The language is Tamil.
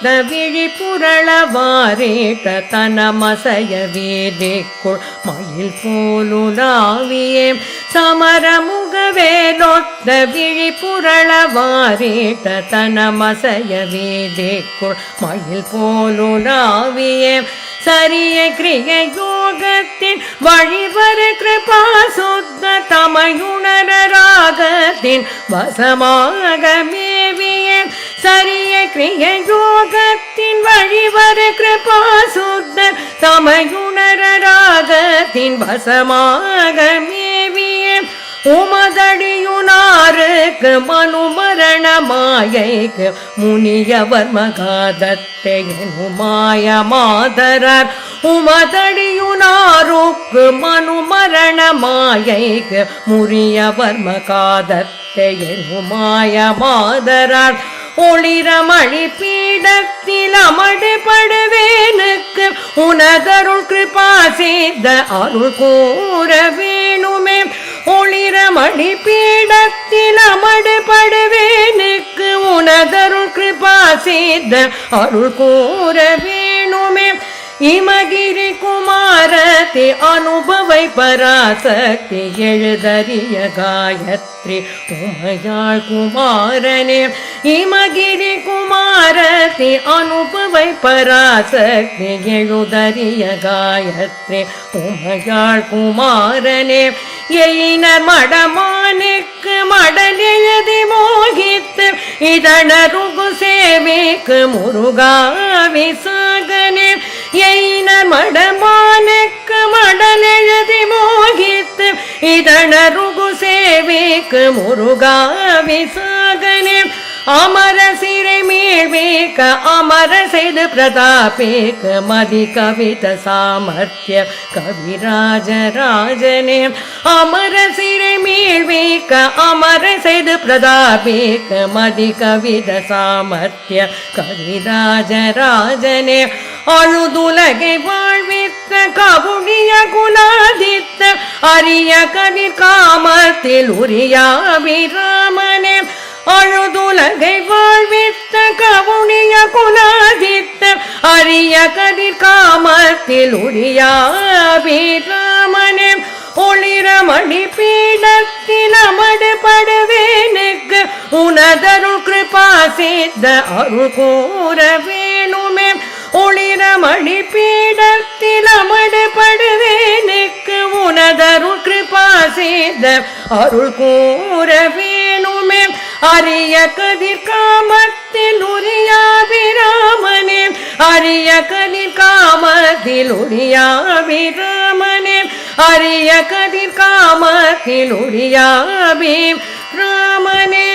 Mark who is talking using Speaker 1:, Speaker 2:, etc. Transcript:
Speaker 1: ஒத்த விழி புரளவாரேட்ட மயில் போலுலாவியே சமரமுகவேலொத்த விழி புரளவாரேட்ட தனமசைய வேதிக்குள் மயில் போலுலாவியே சரிய கிரிய யோகத்தின் வழிவர கிருபா சொத்த தமையுணர ராகத்தின் வசமாக மேவிய சரிய கிரியயோகத்தின் வழிவர கிருபா சுத்த தமையுணர வசமாக மேவிய உமதடியுனாருக்கு மனுமரண மாயைக்கு முனியவர் மகாதத்தை மாய மாதரர் உமதடியுனாருக்கு மனுமரண மாயைக்கு முறியவர் மகாதத்தை மாய மாதரர் ஒளிரமணி பீடத்தில் அமடுபடுவேனுக்கு உனதருள் கிருபா செய்த அருள் கூற வேணுமே. ஒளிரமணி பீடத்தில் அமடுபடுவேனுக்கு உனதருள் கிருபா செய்த அருள் கூற வேணுமே. இமகிரி குமாரதி அனுபவை பராசக்தி எழுதறிய காயத்ரி உமையாள் குமாரனே இமகிரி குமாரதி அனுபவை பராசக்தி எழுதறிய காயத்ரி உமையாள் குமாரனே எயினர் மடமானுக்கு மடல் எழுதி மோகித்து இதழருகு சேவிக்கு முருகா விசா எயினர் மடமானுக்கு மடல் எழுதி மோகித்து இதனருகு சேவிக்கு முருகா விசாகனே. அமர சிறை மீழ்வேக்க அமர செய்து பிரதாபேக்க மதி கவித சாமர்த்திய கவிராஜ ராஜனே. அமர சிறை மீழ்வேக்க அமர செய்து பிரதாபேக்க மதி கவித சாமர்த்திய கவிராஜ ராஜனே. அழுதுலகை வாழ்வித்த கவுனிய குலாதித்த அரிய கதிர் காமத்தில் உரியாபிராமனே அழுதுலகை வாழ்வித்த கவுனிய குலாதித்த அரிய கதிர் காமத்தில் உரியாபிராமனே ஒளிரமணி பீடத்தில் அமடுபடுவேனுக்கு உனதருள் கிருபா சேர்ந்த அருள் கூறவே வேணுமே ஒளிரமணி பீடத்தில் அமடுபடுவேனுக்கு உனதருள் கிருபா செய்த அருள் கூற வேணுமே. அரிய கதிர் காமத்தில் உரியாபிராமனே அரிய கதிர் காமத்தில் உரியாபிராமனே அரிய கதிர் காமத்தில் உரியாபி ராமனே